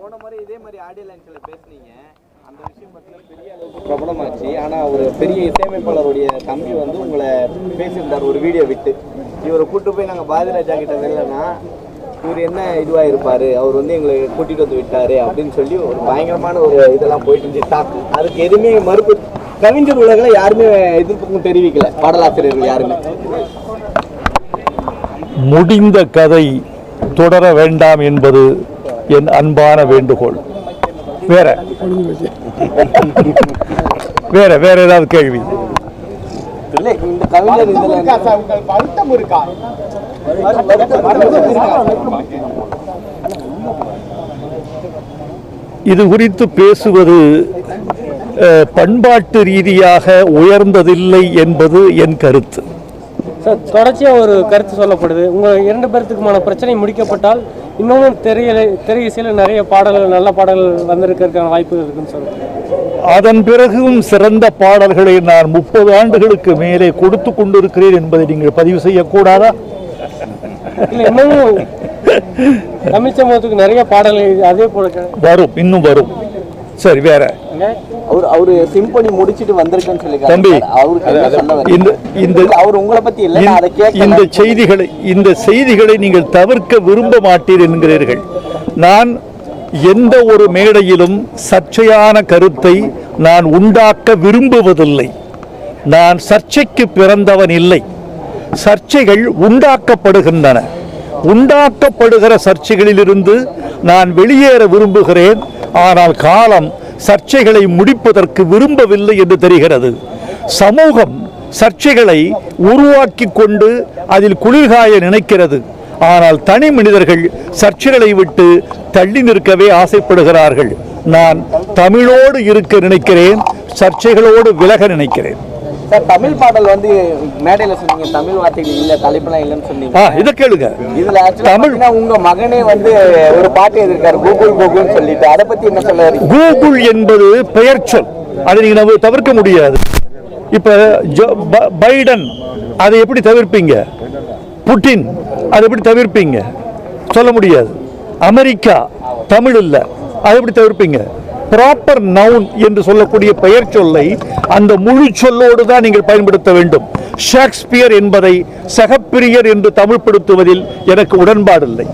போன முறை இதே மாதிரி ஆடியோ லான்ச்சில் பேசுனீங்க. அந்த விஷயம் பார்த்தீங்கன்னா பெரிய அளவுக்கு பிரபலமாச்சு. ஆனால் ஒரு பெரிய இசையமைப்பாளருடைய தம்பி வந்து உங்களை பேசியிருந்தார் ஒரு வீடியோ விட்டு. இவரை கூட்டு போய் நாங்கள் பாரதிராஜா கிட்ட வெளிலனா இவர் என்ன இதுவாக இருப்பார் அவர் வந்து எங்களை கூட்டிகிட்டு வந்து விட்டாரு அப்படின்னு சொல்லி ஒரு பயங்கரமான ஒரு இதெல்லாம் போயிட்டு இருந்துச்சு. அதுக்கு எதுவுமே மறுப்பு கவிஞர் உலகில் யாருமே எதிர்ப்புக்கும் தெரிவிக்கல. பாடலாசிரியர்கள் யாருமே. முடிந்த கதை தொடர வேண்டாம் என்பது என் அன்பான வேண்டுகோள். வேற? வேற வேற ஏதாவது கேள்வி? இது குறித்து பேசுவது அஹ், பண்பாட்டு ரீதியாக உயர்ந்ததில்லை என்பது என் கருத்து. சார் தொடர்ச்சியா ஒரு கருத்து சொல்லப்படுது. உங்க இரண்டு பேர்த்துக்குமான பிரச்சனை முடிக்கப்பட்டால் இன்னமும் தெரிய தெரிய இசையில் நிறைய பாடல்கள் நல்ல பாடல்கள் வந்திருக்கிறதுக்கான வாய்ப்புகள் இருக்குன்னு சொல்லுங்க அதன் பிறகும் சிறந்த பாடல்களை நான் முப்பது ஆண்டுகளுக்கு மேலே கொடுத்து கொண்டிருக்கிறேன் என்பதை நீங்கள் பதிவு செய்யக்கூடாதா? இன்னமும் தமிழ் சமூகத்துக்கு நிறைய பாடல்கள் அதே போல வரும் இன்னும் வரும். சரி வேற. அவர் அவரு சிம்பனி முடிச்சிட்டு வந்திருக்கேன்னு சொல்லி தம்பி? இந்த இந்த அவர் உங்களை பத்தி இல்ல இந்த செய்திகளை இந்த செய்திகளை நீங்கள் தவிர்க்க விரும்ப மாட்டீர் என்கிறீர்கள். நான் எந்த ஒரு மேடையிலும் சர்ச்சையான கருத்தை நான் உண்டாக்க விரும்புவதில்லை. நான் சர்ச்சைக்கு பிறந்தவன் இல்லை. சர்ச்சைகள் உண்டாக்கப்படுகின்றன. உண்டாக்கப்படுகிற சர்ச்சைகளிலிருந்து நான் வெளியேற விரும்புகிறேன். ஆனால் காலம் சர்ச்சைகளை முடிப்பதற்கு விரும்பவில்லை என்று தெரிகிறது. சமூகம் சர்ச்சைகளை உருவாக்கி கொண்டு அதில் குளிர்காய நினைக்கிறது. ஆனால் தனி மனிதர்கள் சர்ச்சைகளை விட்டு தள்ளி நிற்கவே ஆசைப்படுகிறார்கள். நான் தமிழோடு இருக்க நினைக்கிறேன் சர்ச்சைகளோடு விலக நினைக்கிறேன். சார் தமிழ் பாடல் வந்து மேடையில சொன்னீங்க தமிழ் வார்த்தைகள் இல்ல தலைப்பெல்லாம் இல்லைன்னு சொன்னீங்க. இதை கேளுங்க. இதுல தமிழ் உங்க மகனே வந்து ஒரு பாட்டு எதிர்க்காரு கூகுள் கூகுள்னு சொல்லிட்டு. அதை பத்தி என்ன சொல்ல கூகுள் என்பது பெயர் சொல். அதை நீங்க நம்ம தவிர்க்க முடியாது. இப்ப பைடன் அதை எப்படி தவிர்ப்பீங்க? புட்டின் அதை எப்படி தவிர்ப்பீங்க? சொல்ல முடியாது. அமெரிக்கா தமிழ் இல்ல. அதை எப்படி தவிர்ப்பீங்க? ப்ராப்பர் நவுன் என்று சொல்லக்கூடிய பெயர் சொல்லை அந்த முழு சொல்லோடு தான் நீங்கள் பயன்படுத்த வேண்டும். ஷேக்ஸ்பியர் என்பதை சகப்பிரியர் என்று தமிழ்படுத்துவதில் எனக்கு உடன்பாடில்லை.